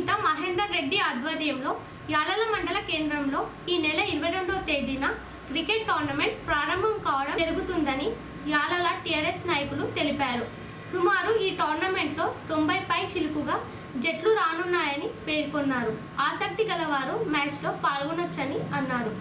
సునీత మహేందర్ రెడ్డి ఆధ్వర్యంలో యాలల మండల కేంద్రంలో ఈ నెల ఇరవై రెండవ తేదీన క్రికెట్ టోర్నమెంట్ ప్రారంభం కావడం జరుగుతుందని యాలల టీఆర్ఎస్ నాయకులు తెలిపారు. సుమారు ఈ టోర్నమెంట్లో తొంభై పై చిలుకుగా జట్లు రానున్నాయని పేర్కొన్నారు. ఆసక్తి గలవారు మ్యాచ్లో పాల్గొనొచ్చని అన్నారు.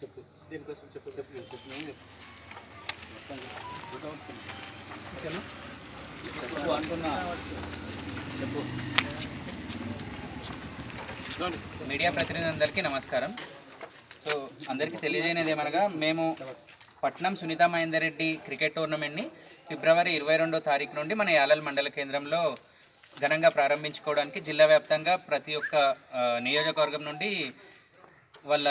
చెప్పు దీనికోసం చెప్పు చెప్పు చెప్పు నేను చెప్పు ఓకేనా చెప్పు అంటున్నా చెప్పు మీడియా ప్రతినిధులందరికీ నమస్కారం. సో అందరికీ తెలియజేయనిది ఏమనగా మేము పట్నం సునీత మహేందర్ రెడ్డి క్రికెట్ టోర్నమెంట్ని ఫిబ్రవరి ఇరవై రెండో తారీఖు నుండి మన యాలల్ మండల కేంద్రంలో ఘనంగా ప్రారంభించుకోవడానికి జిల్లా వ్యాప్తంగా ప్రతి ఒక్క నియోజకవర్గం నుండి వాళ్ళ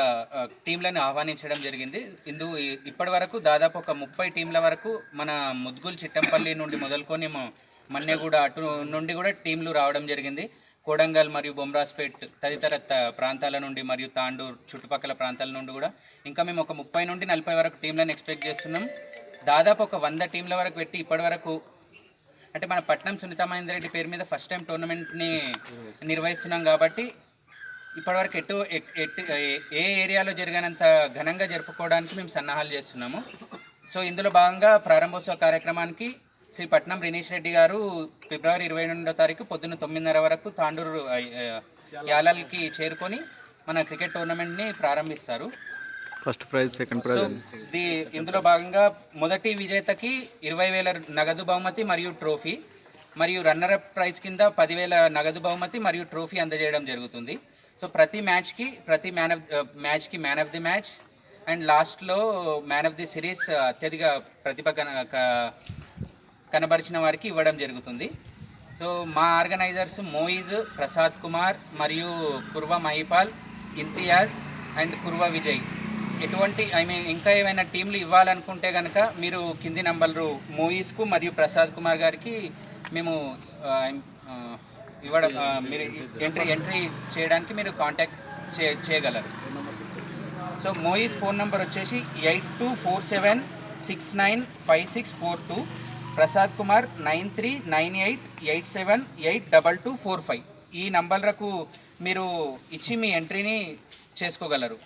టీంలను ఆహ్వానించడం జరిగింది. ఇందు ఇప్పటి వరకు దాదాపు ఒక ముప్పై టీంల వరకు మన ముద్గుల్ చిట్టంపల్లి నుండి మొదలుకొని మన్నెగూడ అటు నుండి కూడా టీంలు రావడం జరిగింది. కోడంగల్ మరియు బొమ్రాస్పేట్ తదితర ప్రాంతాల నుండి మరియు తాండూర్ చుట్టుపక్కల ప్రాంతాల నుండి కూడా. ఇంకా మేము ఒక ముప్పై నుండి నలభై వరకు టీంలను ఎక్స్పెక్ట్ చేస్తున్నాం. దాదాపు ఒక వంద టీంల వరకు పెట్టి ఇప్పటివరకు అంటే మన పట్నం సునీతా మహేందర్ రెడ్డి పేరు మీద ఫస్ట్ టైం టోర్నమెంట్ని నిర్వహిస్తున్నాం కాబట్టి ఇప్పటివరకు ఎటు ఎటు ఏ ఏరియాలో జరిగినంత ఘనంగా జరుపుకోవడానికి మేము సన్నాహాలు చేస్తున్నాము. సో ఇందులో భాగంగా ప్రారంభోత్సవ కార్యక్రమానికి శ్రీ పట్నం రినీష్ రెడ్డి గారు ఫిబ్రవరి ఇరవై రెండో తారీఖు పొద్దున్న తొమ్మిదిన్నర వరకు తాండూరు యాలల్కి చేరుకొని మన క్రికెట్ టోర్నమెంట్ని ప్రారంభిస్తారు. First prize second prize. The ఇందులో భాగంగా మొదటి విజేతకి ఇరవై వేల నగదు బహుమతి మరియు ట్రోఫీ మరియు రన్నర్ అప్ ప్రైజ్ కింద పదివేల నగదు బహుమతి మరియు ట్రోఫీ అందజేయడం జరుగుతుంది. సో ప్రతి మ్యాచ్కి ప్రతి మ్యాన్ ఆఫ్ మ్యాచ్కి man of the match and లాస్ట్లో మ్యాన్ ఆఫ్ ది సిరీస్ అత్యధిక ప్రతిభ కనబరిచిన వారికి ఇవ్వడం జరుగుతుంది. సో మా ఆర్గనైజర్స్ మోయిజ్ ప్రసాద్ కుమార్ మరియు కుర్వ మహిపాల్ ఇంతియాజ్ అండ్ కుర్వ విజయ్. ఎటువంటి ఐ మీన్ ఇంకా ఏమైనా టీంలు ఇవ్వాలనుకుంటే కనుక మీరు కింది నంబర్లు మూవీస్కు మరియు ప్రసాద్ కుమార్ గారికి మేము ఇవ్వడం మీరు ఎంట్రీ ఎంట్రీ చేయడానికి మీరు కాంటాక్ట్ చే చేయగలరు. సో మోయిస్ ఫోన్ నెంబర్ వచ్చేసి eight two four seven six nine five six four two. Prasad Kumar nine three nine eight eight seven eight double two four five. ఈ నంబర్లకు మీరు ఇచ్చి మీ ఎంట్రీని చేసుకోగలరు.